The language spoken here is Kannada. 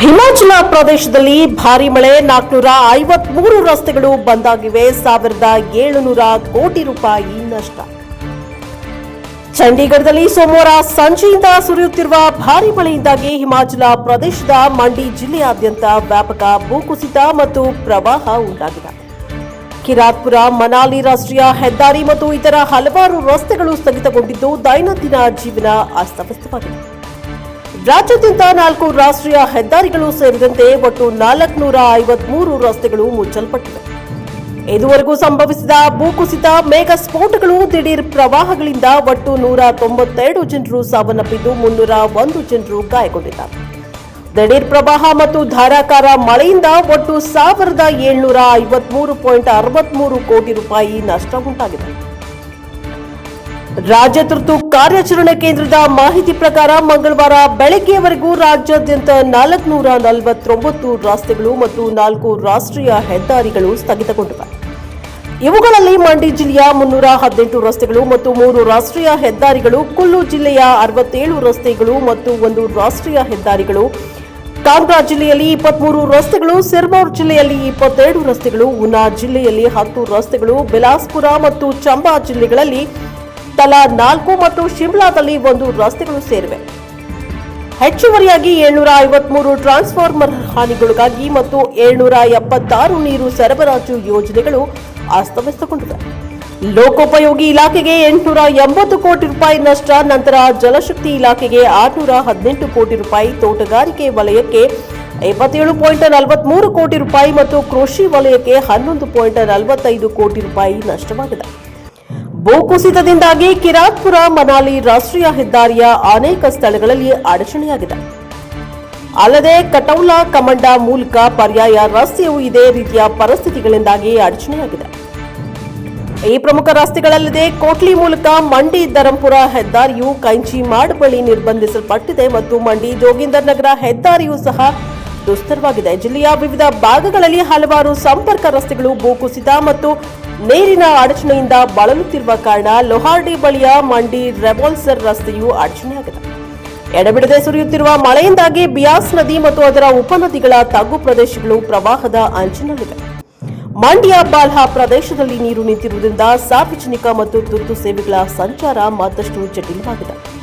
ಹಿಮಾಚಲ ಪ್ರದೇಶದಲ್ಲಿ ಭಾರಿ ಮಳೆ, ನಾಲ್ಕುನೂರ ಐವತ್ಮೂರು ರಸ್ತೆಗಳು ಬಂದಾಗಿವೆ. ಸಾವಿರದ ಏಳುನೂರ ಕೋಟಿ ರೂಪಾಯಿ ನಷ್ಟ. ಚಂಡೀಗಢದಲ್ಲಿ ಸೋಮವಾರ ಸಂಜೆಯಿಂದ ಸುರಿಯುತ್ತಿರುವ ಭಾರಿ ಮಳೆಯಿಂದಾಗಿ ಹಿಮಾಚಲ ಪ್ರದೇಶದ ಮಂಡಿ ಜಿಲ್ಲೆಯಾದ್ಯಂತ ವ್ಯಾಪಕ ಭೂಕುಸಿತ ಮತ್ತು ಪ್ರವಾಹ ಉಂಟಾಗಿದೆ. ಕಿರಾತ್ಪುರ, ಮನಾಲಿ ರಾಷ್ಟ್ರೀಯ ಹೆದ್ದಾರಿ ಮತ್ತು ಇತರ ಹಲವಾರು ರಸ್ತೆಗಳು ಸ್ಥಗಿತಗೊಂಡಿದ್ದು ದೈನಂದಿನ ಜೀವನ ಅಸ್ತವ್ಯಸ್ತವಾಗಿದೆ. ರಾಜ್ಯಾದ್ಯಂತ ನಾಲ್ಕು ರಾಷ್ಟ್ರೀಯ ಹೆದ್ದಾರಿಗಳು ಸೇರಿದಂತೆ ಒಟ್ಟು ನಾಲ್ಕುನೂರ ಐವತ್ಮೂರು ರಸ್ತೆಗಳು ಮುಚ್ಚಲ್ಪಟ್ಟಿವೆ. ಇದುವರೆಗೂ ಸಂಭವಿಸಿದ ಭೂಕುಸಿತ ಮೇಘ ಸ್ಫೋಟಗಳು, ದಿಢೀರ್ ಪ್ರವಾಹಗಳಿಂದ ಒಟ್ಟು ನೂರ ತೊಂಬತ್ತೆರಡು ಜನರು ಸಾವನ್ನಪ್ಪಿದ್ದು ಮುನ್ನೂರ ಒಂದು ಜನರು ಗಾಯಗೊಂಡಿದ್ದಾರೆ. ದಿಢೀರ್ ಪ್ರವಾಹ ಮತ್ತು ಧಾರಾಕಾರ ಮಳೆಯಿಂದ ಒಟ್ಟು ಸಾವಿರದ ಏಳ್ನೂರ ಐವತ್ಮೂರು ಪಾಯಿಂಟ್ ಅರವತ್ಮೂರು ಕೋಟಿ ರೂಪಾಯಿ ನಷ್ಟ ಉಂಟಾಗಿದೆ. ರಾಜ್ಯ ತುರ್ತು ಕಾರ್ಯಾಚರಣೆ ಕೇಂದ್ರದ ಮಾಹಿತಿ ಪ್ರಕಾರ ಮಂಗಳವಾರ ಬೆಳಗ್ಗೆಯವರೆಗೂ ರಾಜ್ಯಾದ್ಯಂತ ನಾಲ್ಕುನೂರ ನಲವತ್ತೊಂಬತ್ತು ರಸ್ತೆಗಳು ಮತ್ತು ನಾಲ್ಕು ರಾಷ್ಟ್ರೀಯ ಹೆದ್ದಾರಿಗಳು ಸ್ಥಗಿತಗೊಂಡಿವೆ. ಇವುಗಳಲ್ಲಿ ಮಂಡಿ ಜಿಲ್ಲೆಯ ಮುನ್ನೂರ ಹದಿನೆಂಟು ರಸ್ತೆಗಳು ಮತ್ತು ಮೂರು ರಾಷ್ಟ್ರೀಯ ಹೆದ್ದಾರಿಗಳು, ಕುಲ್ಲು ಜಿಲ್ಲೆಯ ಅರವತ್ತೇಳು ರಸ್ತೆಗಳು ಮತ್ತು ಒಂದು ರಾಷ್ಟ್ರೀಯ ಹೆದ್ದಾರಿಗಳು ಕಾಂಗ್ರಾ ಜಿಲ್ಲೆಯಲ್ಲಿ ಇಪ್ಪತ್ಮೂರು ರಸ್ತೆಗಳು, ಸಿರ್ಮೌರ್ ಜಿಲ್ಲೆಯಲ್ಲಿ ಇಪ್ಪತ್ತೆರಡು ರಸ್ತೆಗಳು ಉನಾ ಜಿಲ್ಲೆಯಲ್ಲಿ ಹತ್ತು ರಸ್ತೆಗಳು, ಬಿಲಾಸ್ಪುರ ಮತ್ತು ಚಂಬಾ ಜಿಲ್ಲೆಗಳಲ್ಲಿ ತಲಾ ನಾಲ್ಕು ಮತ್ತು ಶಿಮ್ಲಾದಲ್ಲಿ ಒಂದು ರಸ್ತೆಗಳು ಸೇರಿವೆ. ಹೆಚ್ಚುವರಿಯಾಗಿ ಏಳ್ನೂರ ಐವತ್ಮೂರು ಟ್ರಾನ್ಸ್ಫಾರ್ಮರ್ ಹಾನಿಗೊಳಗಾಗಿ ಮತ್ತು ಏಳ್ನೂರ ಎಪ್ಪತ್ತಾರು ನೀರು ಸರಬರಾಜು ಯೋಜನೆಗಳು ಅಸ್ತವ್ಯಸ್ತಗೊಂಡಿವೆ. ಲೋಕೋಪಯೋಗಿ ಇಲಾಖೆಗೆ ಎಂಟುನೂರ ಎಂಬತ್ತು ಕೋಟಿ ರೂಪಾಯಿ ನಷ್ಟ, ನಂತರ ಜಲಶಕ್ತಿ ಇಲಾಖೆಗೆ ಆರುನೂರ ಹದಿನೆಂಟು ಕೋಟಿ ರೂಪಾಯಿ ತೋಟಗಾರಿಕೆ ವಲಯಕ್ಕೆ ಇಪ್ಪತ್ತೇಳು ಪಾಯಿಂಟ್ ನಲವತ್ಮೂರು ಕೋಟಿ ರೂಪಾಯಿ ಮತ್ತು ಕೃಷಿ ವಲಯಕ್ಕೆ ಹನ್ನೊಂದು ಪಾಯಿಂಟ್ ನಲವತ್ತೈದು ಕೋಟಿ ರೂಪಾಯಿ ನಷ್ಟವಾಗಿದೆ. ಭೂಕುಸಿತದಿಂದಾಗಿ ಕಿರಾತ್ಪುರ, ಮನಾಲಿ ರಾಷ್ಟ್ರೀಯ ಹೆದ್ದಾರಿಯ ಅನೇಕ ಸ್ಥಳಗಳಲ್ಲಿ ಅಡಚಣೆಯಾಗಿದೆ. ಅಲ್ಲದೆ ಕಟೌಲಾ ಕಮಂಡ ಮೂಲಕ ಪರ್ಯಾಯ ರಸ್ತೆಯು ಇದೇ ರೀತಿಯ ಪರಿಸ್ಥಿತಿಗಳಿಂದಾಗಿ ಅಡಚಣೆಯಾಗಿದೆ. ಈ ಪ್ರಮುಖ ರಸ್ತೆಗಳಲ್ಲದೆ ಕೋಟ್ಲಿ ಮೂಲಕ ಮಂಡಿ ಧರಂಪುರ ಹೆದ್ದಾರಿಯು ಕೈಂಚಿ ಮಾಡ್ ಬಳಿ ನಿರ್ಬಂಧಿಸಲ್ಪಟ್ಟಿದೆ ಮತ್ತು ಮಂಡಿ ಜೋಗಿಂದರ್ ನಗರ ಹೆದ್ದಾರಿಯೂ ಸಹ ದುಸ್ತರವಾಗಿದೆ. ಜಿಲ್ಲೆಯ ವಿವಿಧ ಭಾಗಗಳಲ್ಲಿ ಹಲವಾರು ಸಂಪರ್ಕ ರಸ್ತೆಗಳು ಭೂಕುಸಿತ ಮತ್ತು ನೀರಿನ ಅಡಚಣೆಯಿಂದ ಬಳಲುತ್ತಿರುವ ಕಾರಣ ಲೊಹಾರ್ಡಿ ಬಳಿಯ ಮಂಡಿ ರೆಬಾಲ್ಸರ್ ರಸ್ತೆಯು ಅಡಚಣೆಯಾಗಿದೆ ಎಡಬಿಡದೆ ಸುರಿಯುತ್ತಿರುವ ಮಳೆಯಿಂದಾಗಿ ಬಿಯಾಸ್ ನದಿ ಮತ್ತು ಅದರ ಉಪನದಿಗಳ ತಗ್ಗು ಪ್ರದೇಶಗಳು ಪ್ರವಾಹದ ಅಂಚಿನಲ್ಲಿವೆ. ಮಂಡ್ಯ ಬಾಲ್ಹ ಪ್ರದೇಶದಲ್ಲಿ ನೀರು ನಿಂತಿರುವುದರಿಂದ ಸಾರ್ವಜನಿಕ ಮತ್ತು ತುರ್ತು ಸೇವೆಗಳ ಸಂಚಾರ ಮತ್ತಷ್ಟು ಜಟಿಲವಾಗಿದೆ.